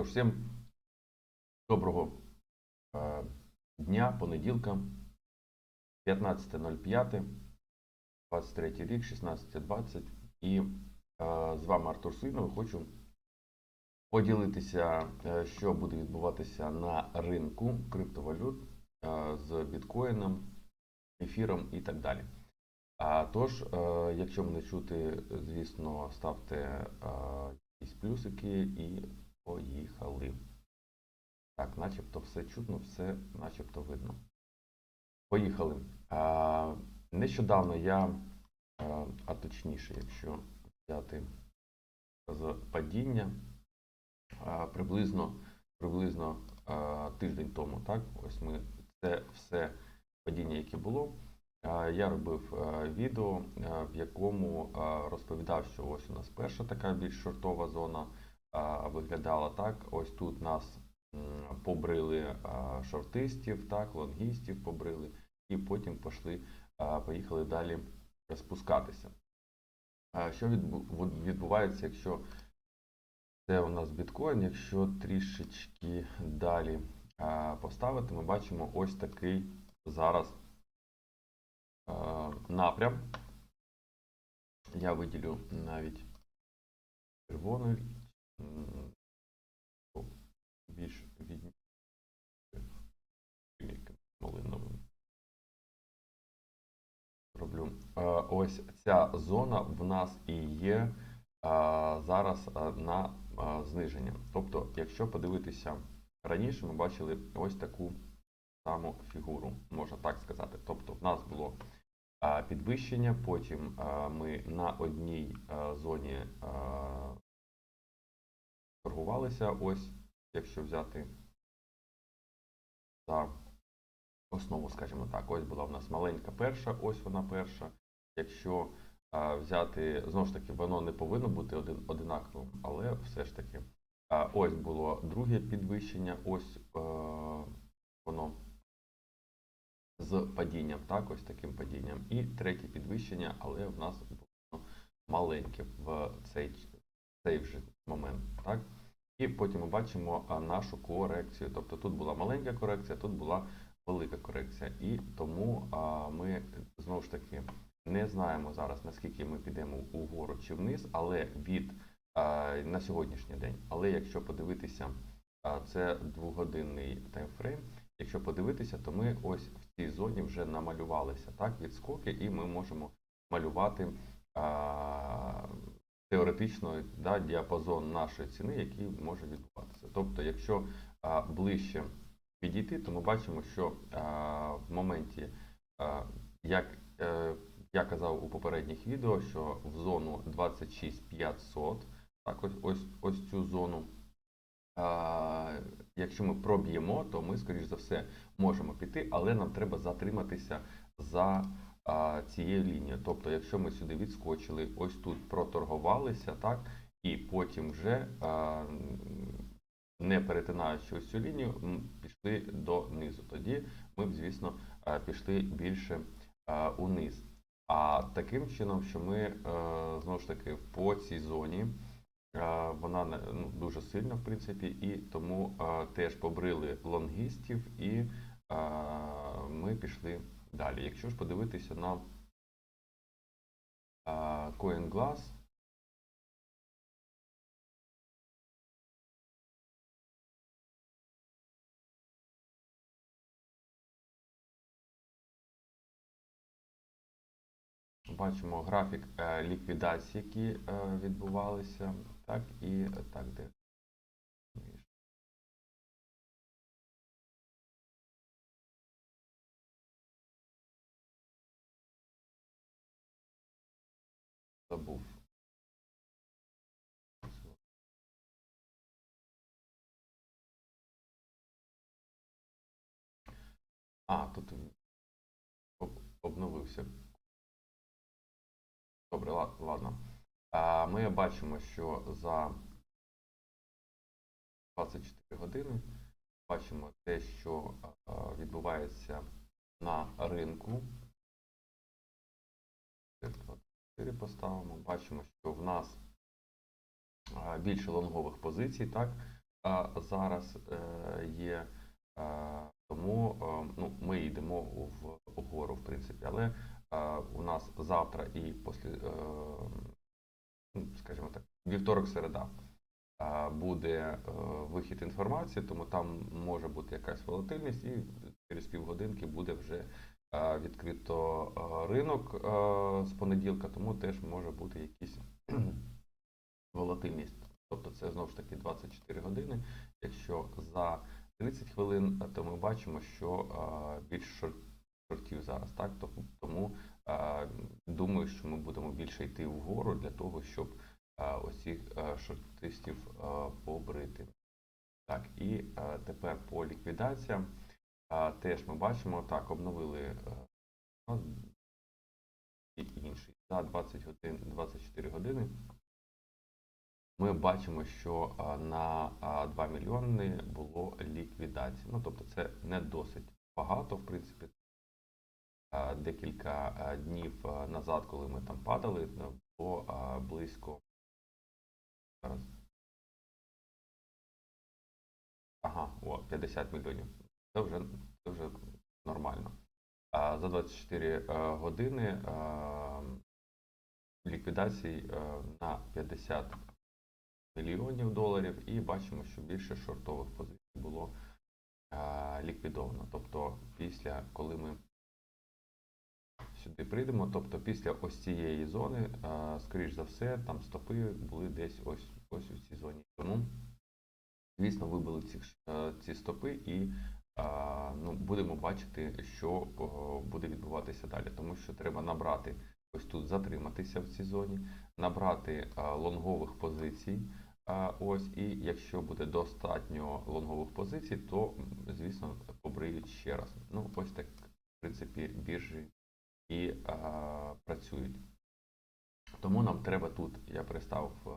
Тож, всім доброго е, дня, понеділка, 15.05, 23 рік, 16.20. І е, з вами Артур Суйнов. Хочу поділитися, е, що буде відбуватися на ринку криптовалют з біткоїном, ефіром і так далі. А тож, якщо мене чути, звісно, ставте якісь плюсики і поїхали. Так, начебто все чутно, все начебто видно. Поїхали. А, нещодавно я, а, точніше, якщо взяти з падіння, а, приблизно, приблизно а, тиждень тому, так, ось ми це все падіння, яке було. Я робив відео, в якому розповідав, що ось у нас перша така більш шортова зона виглядала так. Ось тут нас побрили шортистів, так, лонгістів побрили, і потім пішли, а, поїхали далі спускатися. Що відбувається, якщо це у нас біткоін, якщо трішечки далі поставити, ми бачимо ось такий зараз напрям. Я виділю навіть о, більш від малиновим. Роблю. Ось ця зона в нас і є зараз на зниження. Тобто, якщо подивитися раніше, ми бачили ось таку саму фігуру, можна так сказати. Тобто, в нас було підвищення, потім ми на одній зоні торгувалися. Ось, якщо взяти за основу, скажімо так, ось була в нас маленька перша, ось вона перша. Якщо а, взяти, знову ж таки, воно не повинно бути один, одинаковим, але все ж таки. А, ось було друге підвищення, ось е, воно з падінням, так, ось таким падінням. І третє підвищення, але в нас було маленьке в цей, цей вже момент. Так? І потім ми бачимо нашу корекцію. Тобто тут була маленька корекція, тут була велика корекція. І тому ми знову ж таки не знаємо зараз, наскільки ми підемо угору чи вниз, але від на сьогоднішній день. Але якщо подивитися, це двогодинний таймфрейм. Якщо подивитися, то ми ось в цій зоні вже намалювалися так, відскоки, і ми можемо малювати теоретично да, діапазон нашої ціни, який може відбуватися. Тобто, якщо а, ближче підійти, то ми бачимо, що а, в моменті, а, як е, я казав у попередніх відео, що в зону 26500, так ось ось, ось цю зону. А, якщо ми проб'ємо, то ми, скоріш за все, можемо піти, але нам треба затриматися за цією лінією. Тобто, якщо ми сюди відскочили, ось тут проторгувалися, так, і потім вже, а, не перетинаючи ось цю лінію, пішли донизу. Тоді ми б, звісно, а, пішли більше а, униз. А таким чином, що ми знову ж таки по цій зоні. Вона ну, дуже сильна, в принципі, і тому е, теж побрили лонгістів, і е, ми пішли далі. Якщо ж подивитися на CoinGlass, бачимо графік е, ліквідацій, які е, відбувалися, так, і так, де. Забув. А, тут об- обновився. Добре, ладно. Ми бачимо, що за 24 години бачимо те, що відбувається на ринку. 24 поставимо. Бачимо, що в нас більше лонгових позицій, так? зараз е, є. Тому ну, ми йдемо в угору, в принципі. Але у нас завтра і після, е, ну, скажімо так, вівторок-середа буде е, вихід інформації, тому там може бути якась волатильність, і через півгодинки буде вже відкрито ринок з понеділка, тому теж може бути якісь волатильність. Тобто це знову ж таки 24 години. Якщо за 30 хвилин, то ми бачимо, що більш шортів зараз, так? Тому думаю, що ми будемо більше йти вгору для того, щоб оцих шортистів побрити. Так, і тепер по ліквідаціям. Е, Теж ми бачимо, так, обновили е, ну, і інший за 20 годин, 24 години. Ми бачимо, що а, на а, 2 мільйони було ліквідацій. Ну, тобто це не досить багато, в принципі. Декілька днів назад, коли ми там падали, а, було близько. Зараз. Ага, о, 50 мільйонів. Це вже, це вже нормально. А за 24 е, години е, ліквідацій е, на 50 мільйонів доларів, і бачимо, що більше шортових позицій було ліквідовано. Тобто, після, коли ми сюди прийдемо, тобто після ось цієї зони, скоріш за все, там стопи були десь ось, ось у цій зоні. Тому, звісно, вибили ці, ці стопи і ну, будемо бачити, що буде відбуватися далі. Тому що треба набрати ось тут затриматися в цій зоні, набрати лонгових позицій. Ось, і якщо буде достатньо лонгових позицій, то, звісно, побриють ще раз. Ну, ось так, в принципі, біржі і а, працюють. Тому нам треба тут, я перестав е,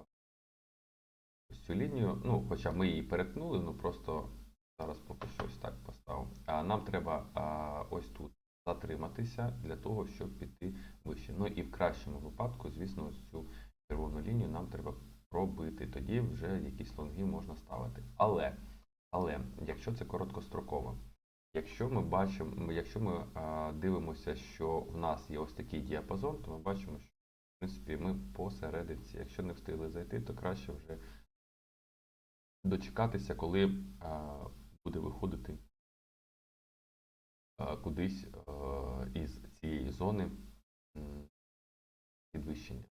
ось цю лінію, ну, хоча ми її перетнули, ну просто зараз поки що ось так поставив. А нам треба а, ось тут затриматися для того, щоб піти вище. Ну і в кращому випадку, звісно, ось цю червону лінію нам треба пробити. Тоді вже якісь лонги можна ставити. Але, але якщо це короткостроково, якщо ми бачимо, якщо ми а, дивимося, що в нас є ось такий діапазон, то ми бачимо, що в принципі ми посерединці. Якщо не встигли зайти, то краще вже дочекатися, коли а, буде виходити кудись а, із цієї зони підвищення.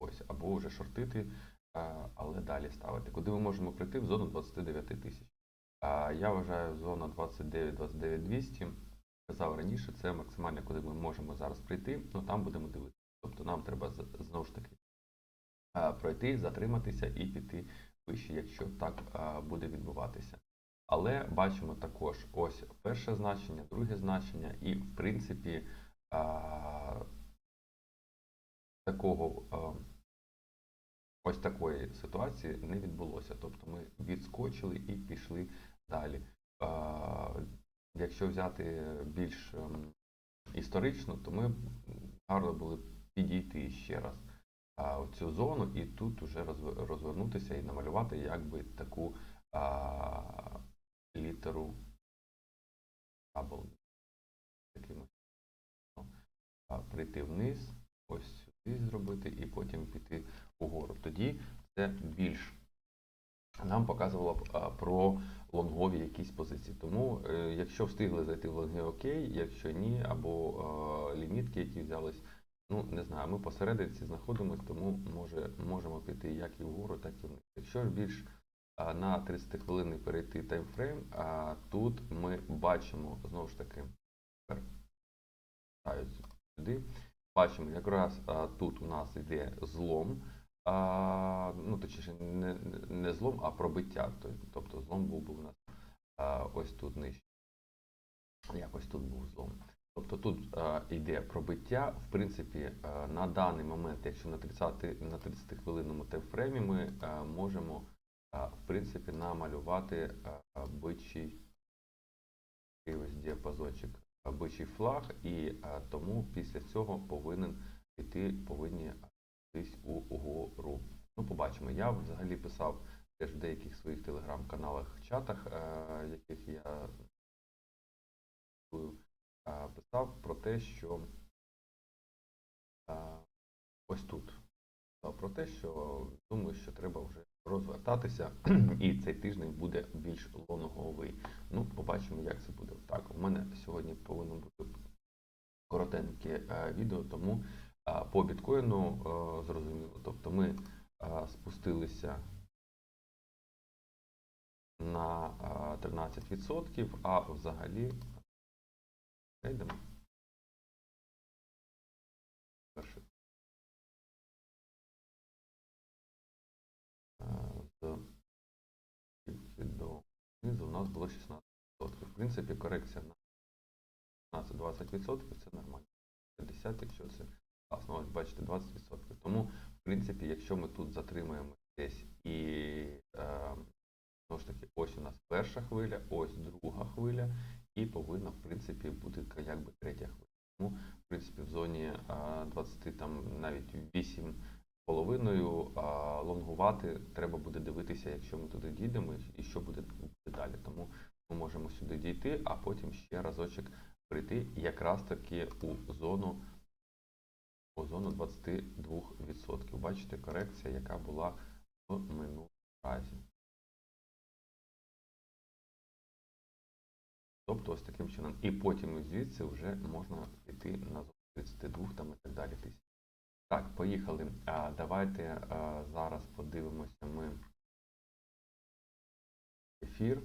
Ось, або вже шортити, але далі ставити. Куди ми можемо прийти в зону 29 тисяч. Я вважаю, зона 29-29 200, казав раніше, це максимально, куди ми можемо зараз прийти, ну там будемо дивитися. Тобто нам треба знову ж таки пройти, затриматися і піти вище, якщо так буде відбуватися. Але бачимо також ось перше значення, друге значення, і в принципі такого ось такої ситуації не відбулося. Тобто ми відскочили і пішли далі. Якщо взяти більш ем, історично, то ми гарно були підійти ще раз в цю зону і тут вже розв- розвернутися і намалювати якби таку літеру або а, прийти вниз, ось сюди зробити і потім піти угору. Тоді це більш нам показувало про лонгові якісь позиції. Тому, е, якщо встигли зайти в лонги, окей, якщо ні, або лімітки, які взялись, ну не знаю, ми посерединці знаходимося, тому може, можемо піти як і вгору, так і вниз. Якщо більш на 30 хвилин перейти таймфрейм, а тут ми бачимо знову ж таки сюди. Бачимо, якраз а, тут у нас йде злом. А, ну, точніше, не, не злом, а пробиття. Тобто злом був би у нас а, ось тут нижче. Якось тут був злом. Тобто тут а, йде пробиття. В принципі, а, на даний момент, якщо на 30, на 30 хвилинному таймфреймі ми а, можемо в принципі намалювати бичий ось діапазончик, бичий флаг, і тому після цього повинен йти, повинні десь у- угору. Ну, побачимо. Я взагалі писав теж в деяких своїх телеграм-каналах, чатах, е, яких я е, писав про те, що ось тут про те, що думаю, що треба вже розвертатися, і цей тиждень буде більш лонговий. Ну, побачимо, як це буде. Так, у мене сьогодні повинно бути коротеньке е, відео, тому е, по біткоїну е, зрозуміло. Тобто ми спустилися на е, 13%, а взагалі йдемо. Нас було 16%. В принципі, корекція на 15-20% це нормально. 50, якщо це класно, ось бачите, 20%. Тому, в принципі, якщо ми тут затримаємо десь і е, ж таки, ось у нас перша хвиля, ось друга хвиля, і повинна, в принципі, бути якби третя хвиля. Тому, в принципі, в зоні е, 20, там навіть 8 половиною а, лонгувати треба буде дивитися, якщо ми туди дійдемо, і що буде далі. Тому ми можемо сюди дійти, а потім ще разочок прийти якраз таки у зону у зону 22%. Бачите, корекція, яка була в минулому разі. Тобто ось таким чином. І потім звідси вже можна піти на зону 32 там і так далі. Так, поїхали. А, давайте а, зараз подивимося ми ефір.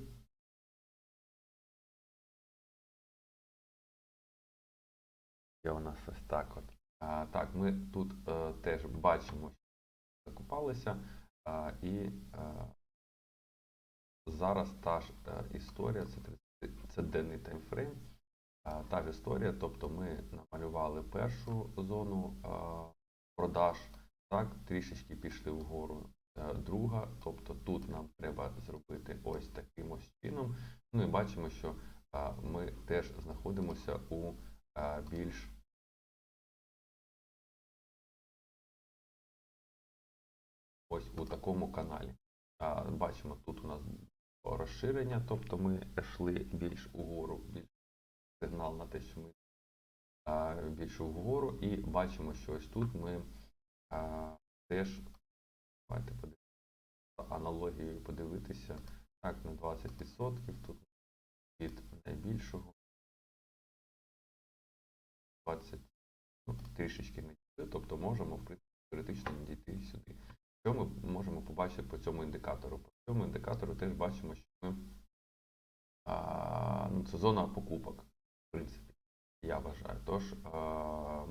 Є у нас ось так от. А, так, ми тут е, теж бачимо, що закупалися, а, і а, зараз та ж е, історія, це, це денний таймфрейм. А, Та ж історія, тобто ми намалювали першу зону а, продаж, так, трішечки пішли вгору. Е, Друга, тобто тут нам треба зробити ось таким ось чином. Ну і бачимо, що а, ми теж знаходимося у а, більш ось у такому каналі. Бачимо, тут у нас розширення, тобто ми йшли більш угору, більш сигнал на те, що ми більше вгору, і бачимо, що ось тут ми теж давайте подивимося аналогією подивитися. Так, на 20% тут від найбільшого 20, ну, трішечки не дійшли, тобто можемо в принципі, теоретично дійти сюди. Що ми можемо побачити по цьому індикатору? По цьому індикатору теж бачимо, що ми а, ну, це зона покупок, в принципі, я вважаю. Тож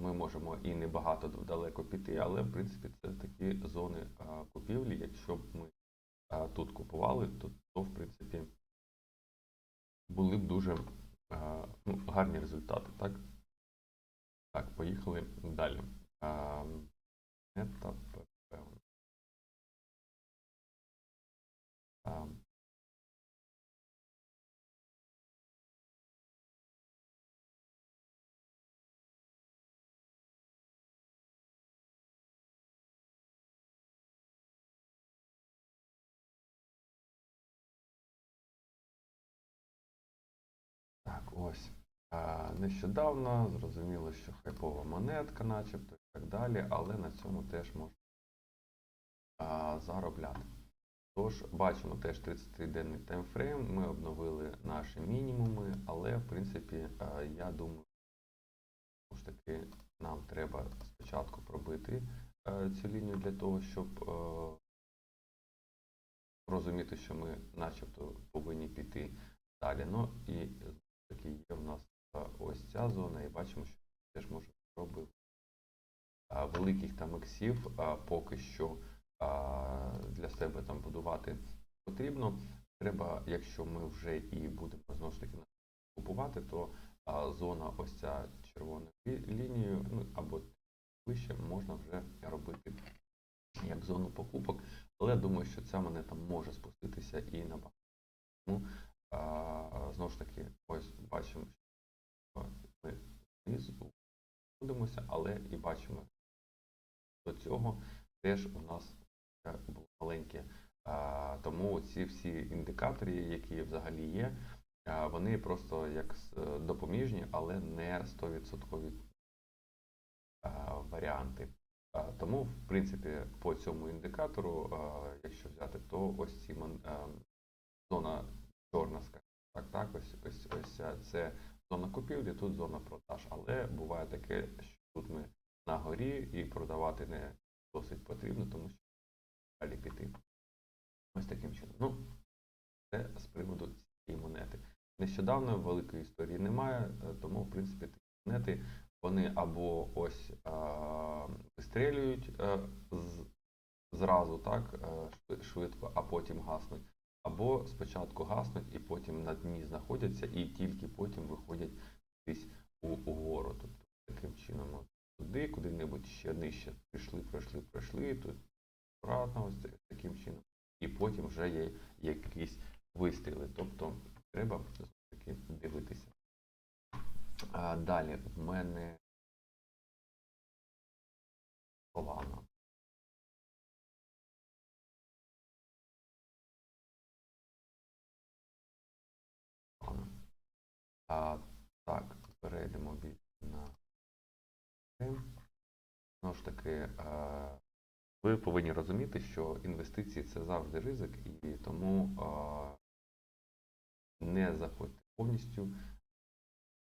ми можемо і не багато далеко піти, але в принципі це такі зони купівлі. Якщо б ми тут купували, то, то в принципі були б дуже ну, гарні результати. Так, так поїхали далі. А, Нещодавно зрозуміло, що хайпова монетка, начебто, і так далі, але на цьому теж можна а, заробляти. Тож, бачимо теж 30-денний таймфрейм, ми обновили наші мінімуми, але, в принципі, а, я думаю, ж таки, нам треба спочатку пробити е, цю лінію для того, щоб е, розуміти, що ми начебто повинні піти далі. Ну і таки є в нас е, ось ця зона, і бачимо, що теж може робити великих там іксів а, поки що для себе там будувати потрібно. Треба, якщо ми вже і будемо знову ж таки купувати, то зона ось ця червоною лі- лінією, ну або вище можна вже робити як зону покупок. Але я думаю, що ця монета може спуститися і набагато. Тому а, знову ж таки, ось бачимо, ми знизу знаходимося, але і бачимо до цього теж у нас е, було маленьке Тому ці всі індикатори, які взагалі є, вони просто як е, допоміжні, але не 100% варіанти. Тому, в принципі, по цьому індикатору, якщо взяти, то ось ці зона чорна, скажімо так, так, ось ось ось це зона купівлі, тут зона продаж. Але буває таке, що тут ми на горі і продавати не досить потрібно, тому що далі піти. Ось таким чином. Ну, це з приводу цієї монети. Нещодавно великої історії немає, е, тому, в принципі, такі монети вони або ось а, вистрілюють е, з, зразу так е, шви- швидко, а потім гаснуть. Або спочатку гаснуть і потім на дні знаходяться, і тільки потім виходять десь угору. Тобто таким чином туди, куди-небудь ще нижче прийшли, пройшли, пройшли, тут обратно, ось таким чином. І потім вже є якісь вистріли. Тобто треба таки дивитися. А, далі в мене Solana. А, так, перейдемо більше на. Знову ж таки, е, ви повинні розуміти, що інвестиції це завжди ризик, і тому е, не заходьте повністю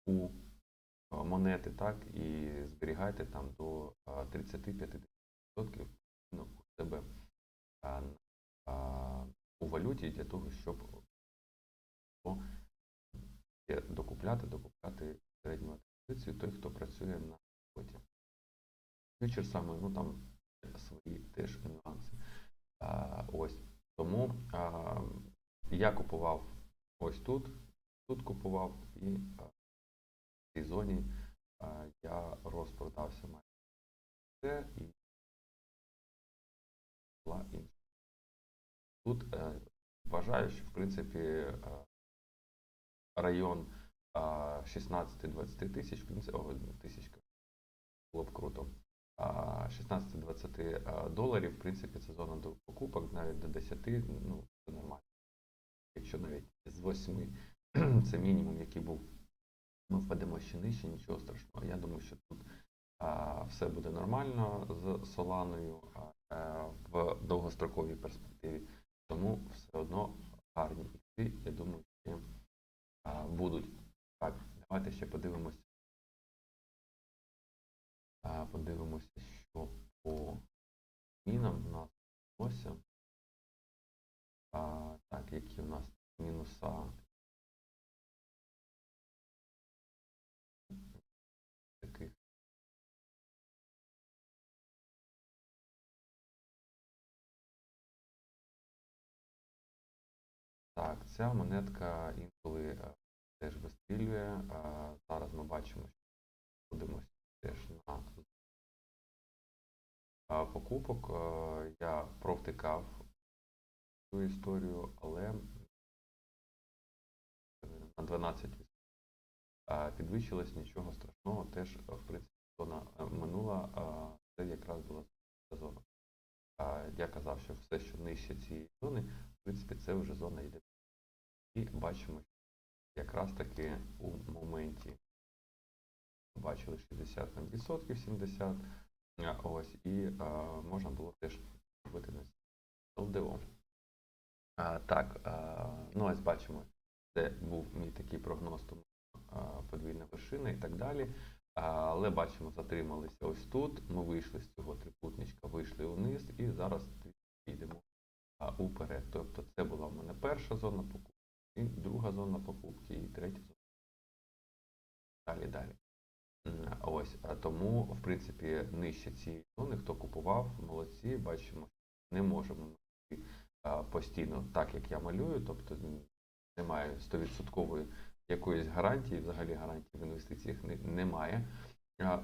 у е, монети, так, і зберігайте там до е, 35% ну, у себе у валюті для того, щоб докупляти, докупляти середню позицію той, хто працює на роботі. Фьючерсами, ну там свої теж нюанси. А, ось. Тому а, я купував ось тут, тут купував і а, в цій зоні а, я розпродався майже все і була інша. Тут е, вважаю, що в принципі е, район 16-20 тисяч, в принципі, о, тисяч було б круто. А, 16-20 доларів, в принципі, це зона до покупок, навіть до 10, ну, це нормально. Якщо навіть з 8 це мінімум, який був, ми впадемо ще нижче, нічого страшного. Я думаю, що тут а, все буде нормально з Соланою а, е, в довгостроковій перспективі. Тому все одно гарні ікси, я думаю, а, будуть. Так, давайте ще подивимося. Подивимося, що по мінам у нас. А, Так, які у нас мінуса. Таких. Так, ця монетка інколи е, теж вистрілює. Зараз ми бачимо, що подивимося теж на покупок. Е, Я провтикав цю історію, але на 12 а, підвищилось нічого страшного. Теж, в принципі, зона е, минула, це якраз була зона. Я казав, що все, що нижче цієї зони, в принципі, це вже зона йде. І бачимо, що якраз таки у моменті бачили 60% 70 а, ось, і а, можна було теж робити на ЛДО. А, так, а, ну ось бачимо, це був мій такий прогноз, тому подвійна вершина і так далі. А, але бачимо, затрималися ось тут. Ми вийшли з цього трикутничка, вийшли вниз і зараз йдемо а, уперед. Тобто це була в мене перша зона покупки, і друга зона покупки, і третя зона. Далі, далі. Ось, тому, в принципі, нижче цієї зони, хто купував, молодці, бачимо, не можемо постійно так, як я малюю, тобто немає 100% якоїсь гарантії, взагалі гарантії в інвестиціях немає.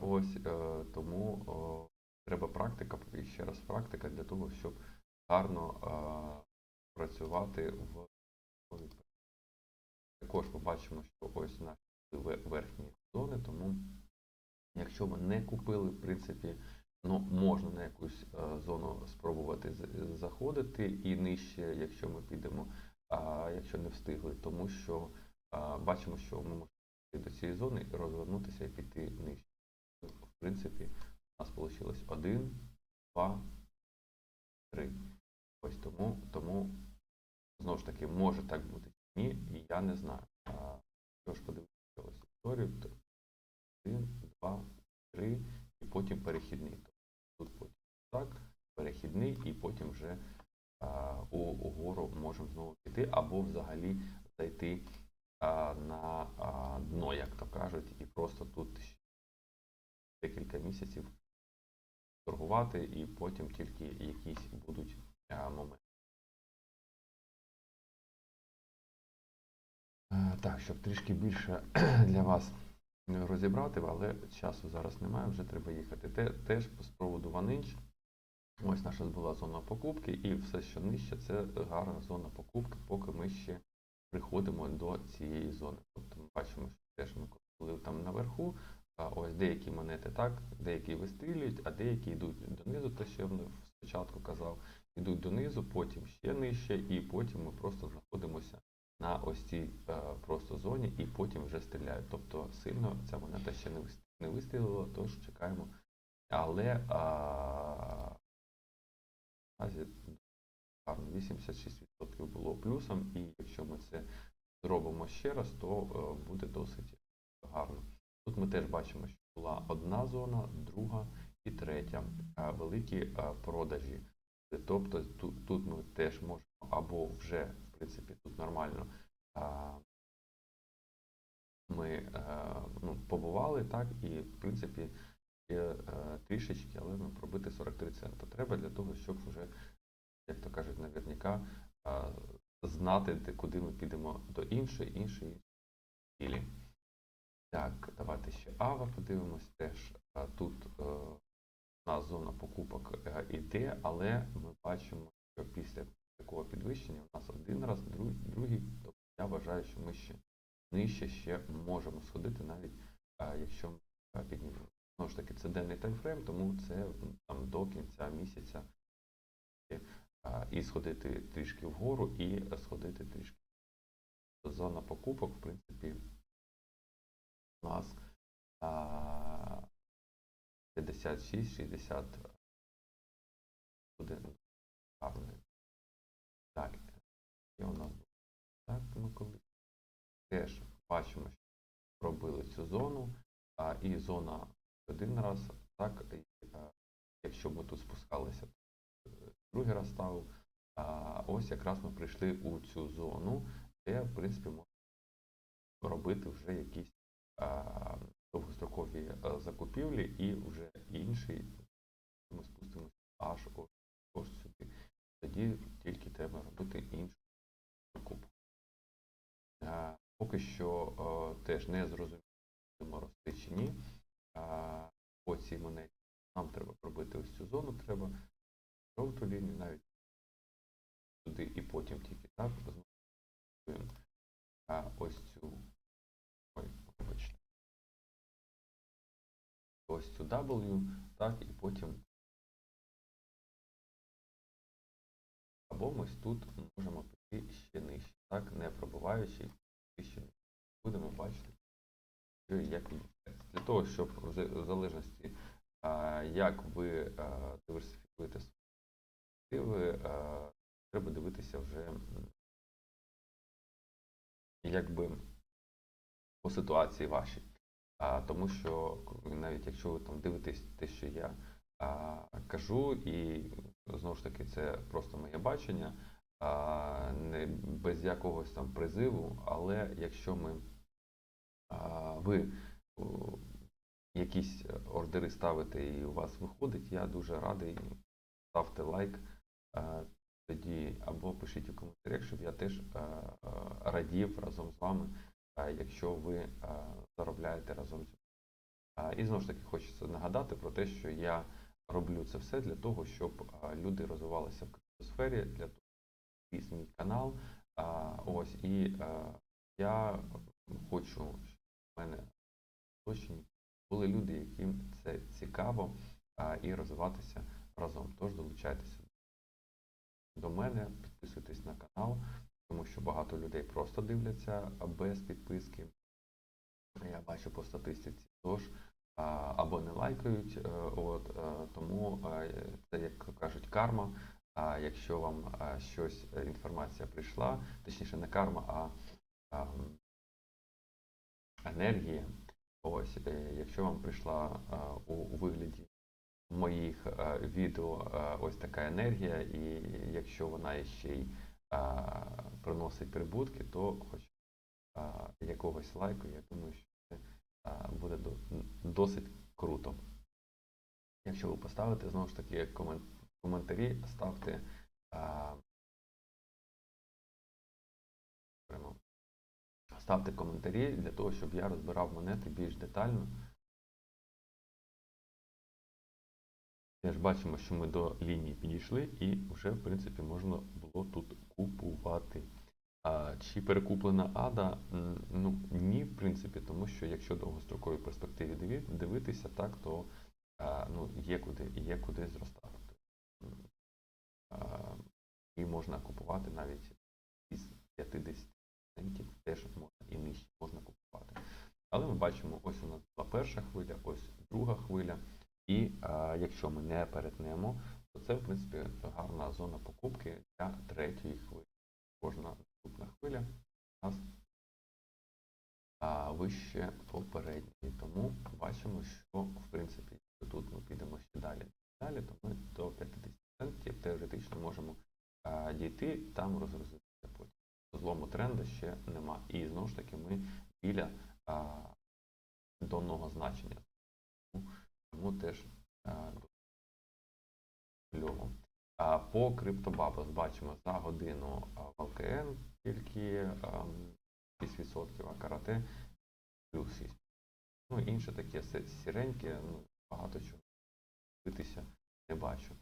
Ось е, тому треба практика, і ще раз практика для того, щоб гарно працювати в також ми бачимо, що ось наші ве- верхні зони, тому якщо ви не купили, в принципі, Ну, можна на якусь е, зону спробувати заходити і нижче, якщо ми підемо, а якщо не встигли, тому що бачимо, що ми можемо прийти до цієї зони розвернутися і піти нижче. В принципі, у нас вийшло один, два, три. Ось тому, тому знову ж таки, може так бути ні, я не знаю. А, Що ж подивитися історію, то один, два, три, і потім перехідний. Тут потім так, перехідний, і потім вже а, у, угору можемо знову піти, або взагалі зайти а, на а, дно, як то кажуть, і просто тут декілька місяців торгувати, і потім тільки якісь будуть а, моменти. Так, щоб трішки більше для вас розібрати, але часу зараз немає, вже треба їхати. Те, теж з приводу OneInch. Ось наша була зона покупки, і все, що нижче, це гарна зона покупки, поки ми ще приходимо до цієї зони. Тобто ми бачимо, що теж ми коли там наверху, ось деякі монети так, деякі вистрілюють, а деякі йдуть донизу, те, що я спочатку казав, йдуть донизу, потім ще нижче, і потім ми просто знаходимося на ось цій е, просто зоні і потім вже стріляють. Тобто сильно ця монета ще не вистрілила, тож чекаємо. Але а, 86% було плюсом, і якщо ми це зробимо ще раз, то е, буде досить гарно. Тут ми теж бачимо, що була одна зона, друга і третя. е, Великі продажі. Тобто тут, ми теж можемо або вже, принципі, тут нормально. Ми е, ну, побували так, і в принципі є е, трішечки, але ну, пробити 43 цента треба для того, щоб вже, як то кажуть, наверняка знати, де, куди ми підемо до іншої, іншої цілі. Так, давайте ще Ава подивимось теж. Тут е, у нас зона покупок іде, але ми бачимо, що після такого підвищення один раз, друг- другий. Тобто я вважаю, що ми ще нижче ще можемо сходити, навіть е, якщо ми піднімемо. Знову ж таки, це денний таймфрейм, тому це там до кінця місяця е, і сходити трішки вгору, і сходити трішки. Зона покупок, в принципі, у нас а, 56-60 буде гарний. У нас так, ми коли теж бачимо, що пробили цю зону, а, і зона один раз, так, і, а, якщо ми тут спускалися, е, другий раз ставив, а, ось якраз ми прийшли у цю зону, де, в принципі, можна робити вже якісь а, довгострокові а, закупівлі і вже інший ми спустимося аж ось, ось сюди. Тоді тільки треба робити іншу Поки що а, теж не зрозуміло, будемо рости чи ні. А, По цій монеті нам треба пробити ось цю зону, треба жовту лінію навіть туди і потім тільки так а, ось цю ой, вибачте. Ось цю W, так, і потім або ми тут можемо піти ще нижче, так, не пробиваючи ще. Будемо бачити, що як. Для того, щоб в залежності, як ви диверсифікуєте свої активи, треба дивитися вже якби по ситуації вашій. А, тому що навіть якщо ви там дивитесь те, що я а, кажу, і знову ж таки це просто моє бачення, не без якогось там призиву, але якщо ми ви якісь ордери ставите і у вас виходить, я дуже радий. Ставте лайк тоді або пишіть у коментарях, щоб я теж радів разом з вами, якщо ви заробляєте разом зі мною. І знову ж таки хочеться нагадати про те, що я роблю це все для того, щоб люди розвивалися в криптосфері, для того, свій канал. А, Ось і а, я хочу, щоб в мене оточенні були люди, яким це цікаво. а, і розвиватися разом. Тож долучайтеся до мене, підписуйтесь на канал, тому що багато людей просто дивляться без підписки. Я бачу по статистиці. Тож або не лайкають, е, от е, тому е, це як кажуть карма. А якщо вам щось е, інформація прийшла, точніше не карма, а, енергія. Ось, е, якщо вам прийшла у, вигляді моїх е, відео ось така енергія, і якщо вона ще й приносить прибутки, то хоч якогось лайку, я думаю, що це буде до- досить круто. Якщо ви поставите, знову ж таки, комен- коментарі, ставте. Ставте коментарі для того, щоб я розбирав монети більш детально. Теж бачимо, що ми до лінії підійшли і вже, в принципі, можна було тут купувати. А, чи перекуплена ада? Ну, ні, в принципі, тому що якщо довгостроковій перспективі дивитися, так, то а, ну, є куди, є куди зростати. І можна купувати навіть із 50 центів, теж можна і нижче можна купувати. Але ми бачимо, ось у нас була перша хвиля, ось друга хвиля. І а, якщо ми не перетнемо, то це, в принципі, гарна зона покупки для третьої хвилі. Кожна наступна хвиля у нас а, вище попередньої. Тому бачимо, що в принципі, тут ми підемо ще далі, далі, то ми до 50 центів теоретично можемо а, дійти, там розгрузитися потім. Злому тренду ще нема. І знову ж таки ми біля а, донного значення. Тому- теж а, по криптобабус бачимо за годину в ЛКН тільки ем, 6%, а карате плюс 6. Ну інше таке сіреньке, ну, багато чого дивитися не бачу.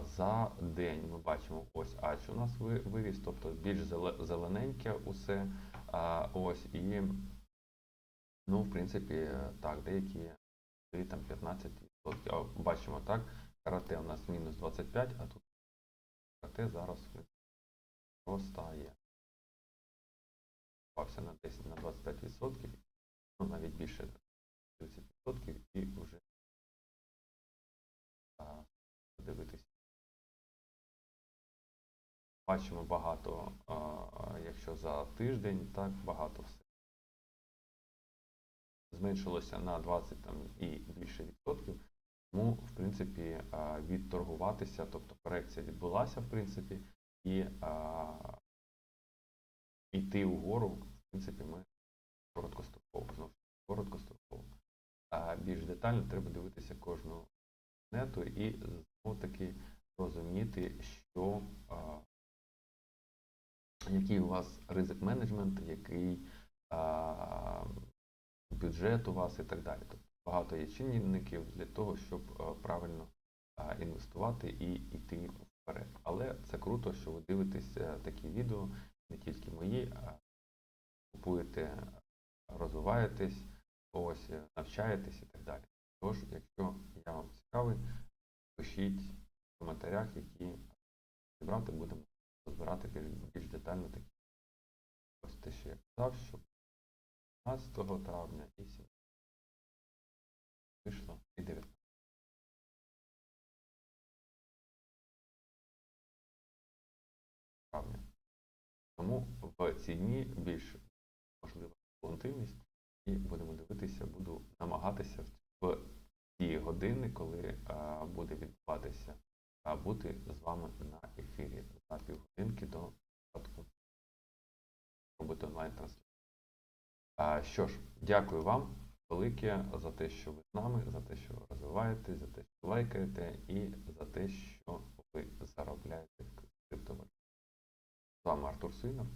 За день ми бачимо ось ач у нас ви- виріс, тобто більш зелененьке усе. Ось і, ну, в принципі, так, деякі там 15%. Бачимо так, карате у нас мінус 25, а тут карате зараз в принципі, на 10 на 25%, ну навіть більше 30% і вже Бачимо багато, якщо за тиждень, так багато все зменшилося на 20 там, і більше відсотків. Тому, в принципі, відторгуватися, тобто корекція відбулася, в принципі, і йти угору, в принципі, ми короткостроково, знову короткостроково. Більш детально треба дивитися кожну монету і знову таки розуміти, що який у вас ризик менеджмент, який а, бюджет у вас і так далі. Тобто багато є чинників для того, щоб е, правильно інвестувати і йти вперед. Але це круто, що ви дивитесь е, такі відео, не тільки мої, а купуєте, розвиваєтесь, ось е, навчаєтесь і так далі. Тож, якщо я вам цікавий, пишіть в коментарях, які зібрати будемо розбирати більш, більш детально такі. Ось те, що я казав, що 15 травня і 17 вийшло і 19. травня. Тому в ці дні більш можлива волатильність і будемо дивитися, буду намагатися в ті години, коли а, буде відбуватися, а, бути з вами на ефірі за півгодинки до початку робити онлайн-трансляцію. Що ж, дякую вам велике за те, що ви з нами, за те, що ви розвиваєтесь, за те, що лайкаєте, і за те, що ви заробляєте в криптовалюті. З вами Артур Суїнов.